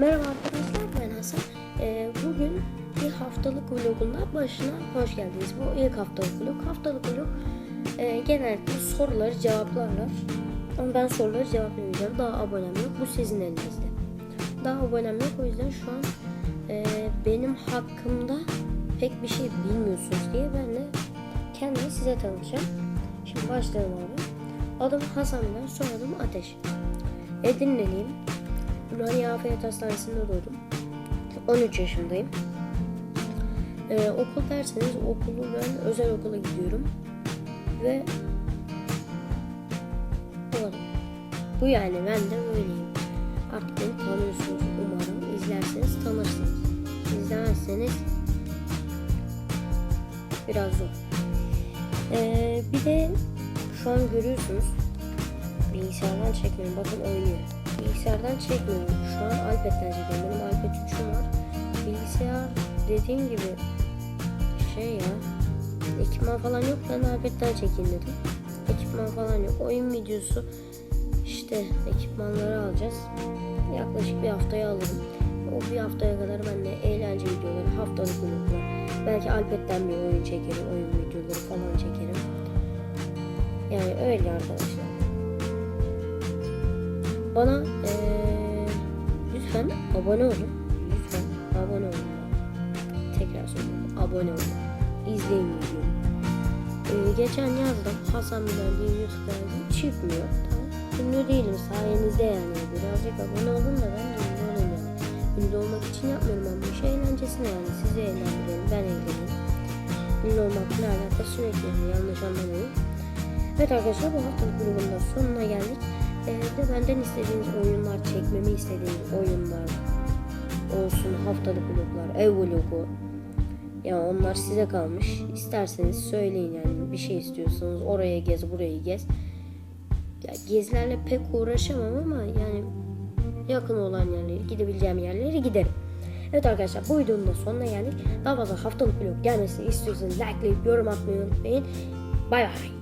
Merhaba arkadaşlar ben Hasan. Ee, bugün bir haftalık vlogunda başına hoş geldiniz. Bu ilk haftalık vlog. Haftalık vlog e, genellikle soruları cevaplarlar. Ama ben soruları cevaplamayacağım. Daha abonem yok. Bu sizin elinizde. Daha abonem yok. O yüzden şu an e, benim hakkımda pek bir şey bilmiyorsunuz diye ben de kendimi size tanıtacağım. Şimdi başlayalım abi. Adım Hasan Bilen, soyadım Ateş. Edirne'liyim. Ümraniye Afiyet Hastanesi'nde doğdum. 13 yaşındayım. Ee, okul derseniz okulu ben özel okula gidiyorum. Ve bu yani ben de böyleyim. Artık beni tanıyorsunuz umarım. İzlerseniz tanırsınız. İzlemezseniz biraz zor. Ee, bir de şu an görüyorsunuz bilgisayardan çekmiyorum. Bakın oynuyor. Bilgisayardan çekmiyorum. Şu an iPad'den çekiyorum. Benim iPad 3'üm var. Bilgisayar dediğim gibi şey ya ekipman falan yok. Ben iPad'den çekeyim dedim. Ekipman falan yok. Oyun videosu işte ekipmanları alacağız. Yaklaşık bir haftaya alırım. O bir haftaya kadar ben de eğlence videoları, haftalık vloglar, belki iPad'den bir oyun çekerim, oyun videoları falan çekerim. Yani öyle arkadaşlar. Bana eee, lütfen abone olun. Lütfen abone olun. Tekrar söylüyorum. Abone olun. İzleyin videomu. Eee, geçen yazdım. Hasan Bilal diye YouTube kanalı çıkmıyor. Tamam. Ünlü değilim sayenizde yani. Birazcık abone olun da ben de ünlü olayım yani. Ünlü olmak için yapmıyorum ben bu işi eğlencesine yani. Sizi eğlendirelim, ben eğleneyim. Ünlü olmakla alakası yok yani. Yanlış anlamayın. Evet arkadaşlar bu haftalık grubun da sonuna geldik. Ee, de benden istediğiniz oyunlar, çekmemi istediğiniz oyunlar olsun, haftalık vloglar, ev vlogu. Ya onlar size kalmış. İsterseniz söyleyin yani bir şey istiyorsanız oraya gez, burayı gez. Ya gezilerle pek uğraşamam ama yani yakın olan yerleri, gidebileceğim yerlere giderim. Evet arkadaşlar bu videonun da sonuna geldik. Daha fazla haftalık vlog gelmesini istiyorsanız likelayıp yorum atmayı unutmayın. Bay bay.